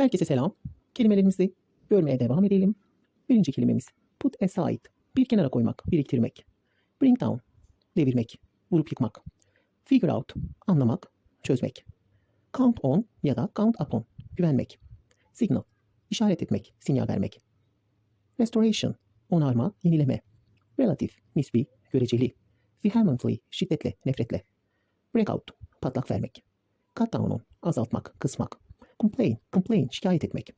Herkese selam. Kelimelerimizi görmeye devam edelim. Birinci kelimemiz put aside. Bir kenara koymak, biriktirmek. Bring down. Devirmek, vurup yıkmak. Figure out. Anlamak, çözmek. Count on ya da count upon. Güvenmek. Signal. işaret etmek, sinyal vermek. Restoration. Onarma, yenileme. Relative. Nisbi, göreceli. Vehemently. Şiddetle, nefretle. Breakout. Patlak vermek. Cut down on. Azaltmak, kısmak. Complain, complain, şikayet etmek.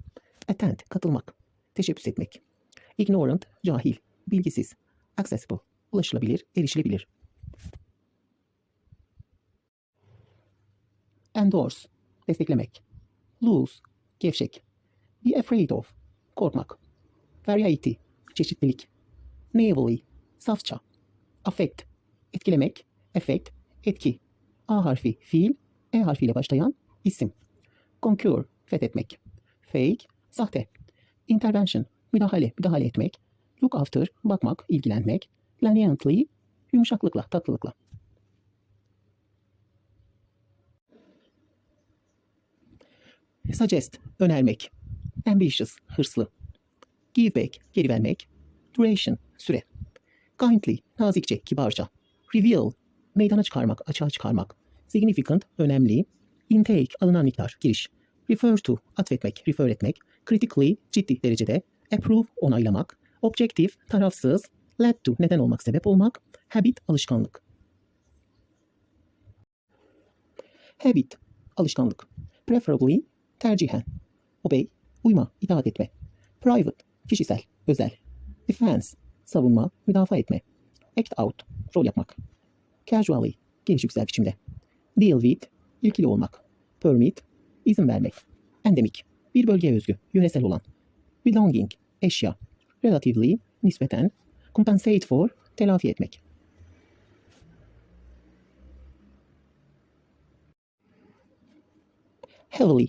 Attend, katılmak. Teşebbüs etmek. Ignorant, cahil, bilgisiz. Accessible, ulaşılabilir, erişilebilir. Endorse, desteklemek. Lose, gevşek. Be afraid of, korkmak. Variety, çeşitlilik. Naively, safça. Affect, etkilemek. Effect, etki. A harfi fiil, E harfiyle başlayan isim. Concur, fethetmek. Fake, sahte. Intervention, müdahale, müdahale etmek. Look after, bakmak, ilgilenmek. Leniently, yumuşaklıkla, tatlılıkla. Suggest, önermek. Ambitious, hırslı. Give back, geri vermek. Duration, süre. Kindly, nazikçe, kibarca. Reveal, meydana çıkarmak, açığa çıkarmak. Significant, önemli. Intake, alınan miktar, giriş. Refer to, atfetmek, refer etmek. Critically, ciddi derecede. Approve, onaylamak. Objective, tarafsız. Led to, neden olmak, sebep olmak. Habit, alışkanlık. Habit, alışkanlık. Preferably, tercihen. Obey, uyma, itaat etme. Private, kişisel, özel. Defense, savunma, müdafaa etme. Act out, rol yapmak. Casually, gelişiksel biçimde. Deal with, ilgili olmak. Permit, izin vermek. Endemik, bir bölgeye özgü, yöresel olan. Belonging, eşya. Relatively, nispeten. Compensate for, telafi etmek. Heavily,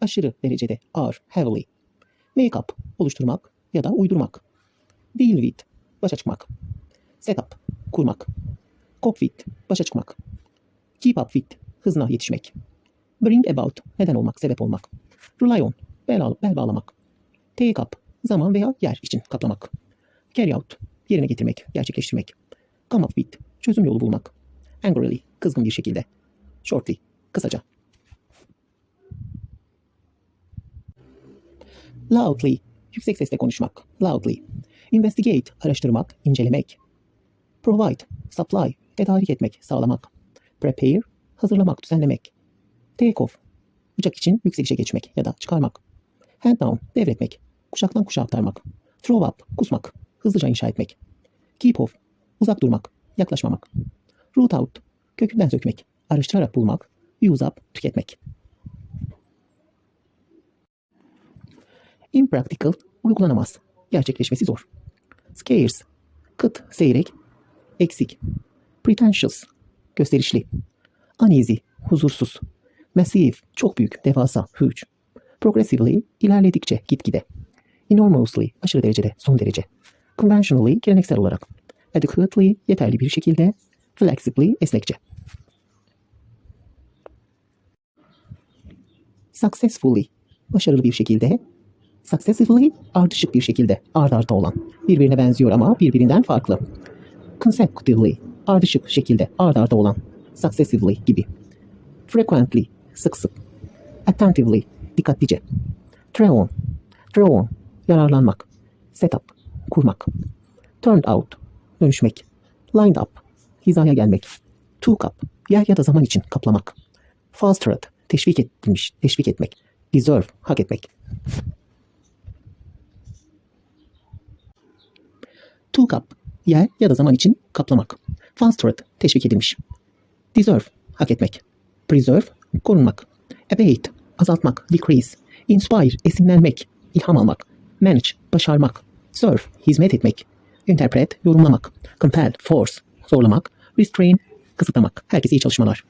aşırı derecede, ağır, heavily. Make up, oluşturmak ya da uydurmak. Deal with, başa çıkmak. Set up, kurmak. Cope with, başa çıkmak. Keep up with, hızına yetişmek. Bring about, neden olmak, sebep olmak. Rely on, bel, bel bağlamak. Take up, zaman veya yer için kaplamak. Carry out, yerine getirmek, gerçekleştirmek. Come up with, çözüm yolu bulmak. Angrily, kızgın bir şekilde. Shortly, kısaca. Loudly, yüksek sesle konuşmak. Loudly. Investigate, araştırmak, incelemek. Provide, supply, tedarik etmek, sağlamak. Prepare, hazırlamak, düzenlemek. Take off, uçak için yükselişe geçmek ya da çıkarmak. Hand down, devretmek, kuşaktan kuşağa aktarmak. Throw up, kusmak, hızlıca inşa etmek. Keep off, uzak durmak, yaklaşmamak. Root out, kökünden sökmek, araştırarak bulmak. Use up, tüketmek. Impractical, uygulanamaz. Gerçekleşmesi zor. Scarce, kıt, seyrek, eksik. Pretentious, gösterişli. Uneasy, huzursuz. Massive, çok büyük, devasa, huge. Progressively, ilerledikçe, gitgide. Enormously, aşırı derecede, son derece. Conventionally, geleneksel olarak. Adequately, yeterli bir şekilde. Flexibly, esnekçe. Successfully, başarılı bir şekilde. Successively, ardışık bir şekilde, ard arda olan. Birbirine benziyor ama birbirinden farklı. Consecutively, ardışık şekilde, ard arda olan. Successively gibi. Frequently, sık sık. Attentively, dikkatlice. Try on, try on, yararlanmak. Set up, kurmak. Turned out, dönüşmek. Lined up, hizaya gelmek. Took up, yer ya da zaman için kaplamak. Fostered, teşvik edilmiş, teşvik etmek. Deserve, hak etmek. Took up, yer ya da zaman için kaplamak. Fostered, teşvik edilmiş. Deserve, hak etmek. Preserve, korunmak. Abate, azaltmak, decrease. Inspire, esinlenmek, ilham almak. Manage, başarmak. Serve, hizmet etmek. Interpret, yorumlamak. Compel, force, zorlamak. Restrain, kısıtlamak. Herkese iyi çalışmalar.